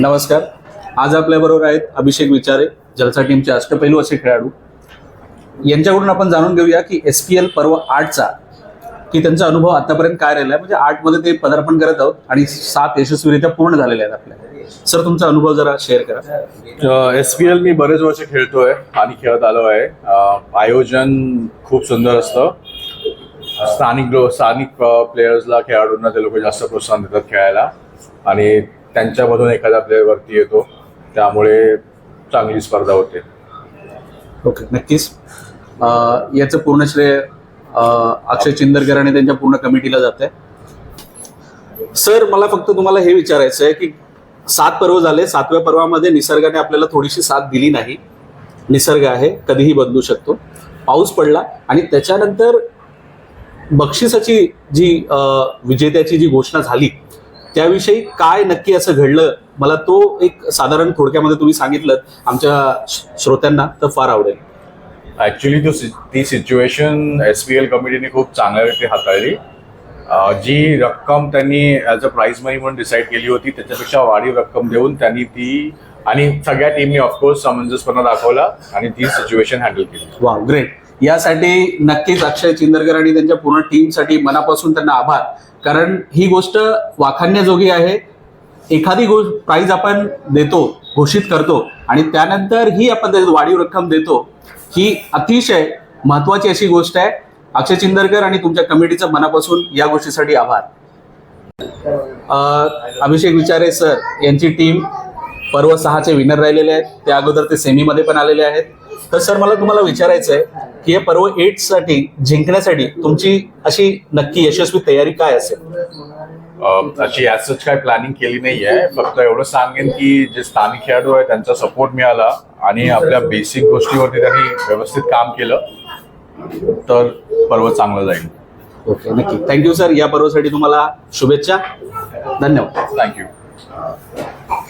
नमस्कार. आज आपल्याबरोबर आहेत अभिषेक विचारे जलसा टीमचे अष्टपैलू असे खेळाडू. यांच्याकडून आपण जाणून घेऊया की एस पी एल पर्व आठचा की त्यांचा अनुभव आतापर्यंत काय राहिला म्हणजे आठमध्ये ते पदार्पण करत आहोत आणि सात यशस्वीरित्या पूर्ण झालेले आहेत आपल्या. सर तुमचा अनुभव जरा शेअर करा. एस पी एल मी बरेच वर्ष खेळतोय आणि खेळत आलो आहे. आयोजन खूप सुंदर असतं. स्थानिक स्थानिक प्लेयर्सला खेळाडूंना ते लोक जास्त प्रोत्साहन देतात खेळायला. आणि त्यांच्यामधून एखादा प्लेअर वरती येतो. त्यामुळे चांगली स्पर्धा होते. ओके नक्कीच. याचं पूर्ण श्रेय अक्षय चिंदरकर आणि त्यांच्या पूर्ण कमिटीला जात आहे सर मला फक्त तुम्हाला हे विचारायचं आहे की सात पर्व झाले. सातव्या पर्वामध्ये निसर्गाने आपल्याला थोडीशी साथ दिली नाही. निसर्ग आहे कधीही बदलू शकतो. पाऊस पडला आणि त्याच्यानंतर बक्षिसाची जी विजेत्याची जी घोषणा झाली त्याविषयी काय नक्की असं घडलं मला तो एक साधारण थोडक्यामध्ये तुम्ही सांगितलं आमच्या श्रोत्यांना तर फार आवडेल. ऍक्च्युली तो ती सिच्युएशन एस पी एल कमिटीने खूप चांगल्यारीती हाताळली. अ, जी रक्कम त्यांनी ॲज अ प्राईज मनी म्हणून डिसाईड केली होती त्याच्यापेक्षा वाढीव रक्कम देऊन त्यांनी ती आणि सगळ्या टीमनी ऑफकोर्स समंजसपणा दाखवला आणि ती सिच्युएशन हँडल केली. वा ग्रेट यासाठी नक्कीच अक्षय चिंदरकर आणि त्यांच्या पूर्ण टीमसाठी मनापासून त्यांना आभार. कारण ही गोष्ट वाखाणण्याजोगी आहे. एखादी गोष्ट प्राईज आपण देतो घोषित करतो आणि त्यानंतर ही आपण त्याच्यात वाढीव रक्कम देतो ही अतिशय महत्वाची अशी गोष्ट आहे. अक्षय चिंदरकर आणि तुमच्या कमिटीचं मनापासून या गोष्टीसाठी आभार. अभिषेक विचारे सर यांची टीम पर्व सहाचे विनर राहिलेले आहेत. त्या अगोदर ते सेमीमध्ये पण आलेले आहेत. तर सर मला तुम्हाला विचारायचं आहे की हे पर्व एटसाठी जिंकण्यासाठी तुमची अशी नक्की यशस्वी तयारी काय असेल? अशी ॲज काय प्लॅनिंग केली नाही आहे फक्त एवढं सांगेन की जे स्थानिक खेळाडू आहे त्यांचा सपोर्ट मिळाला आणि आपल्या बेसिक गोष्टीवरती त्यांनी व्यवस्थित काम केलं तर पर्व चांगलं जाईल. ओके नक्की. थँक्यू सर या पर्वासाठी तुम्हाला शुभेच्छा. धन्यवाद. थँक्यू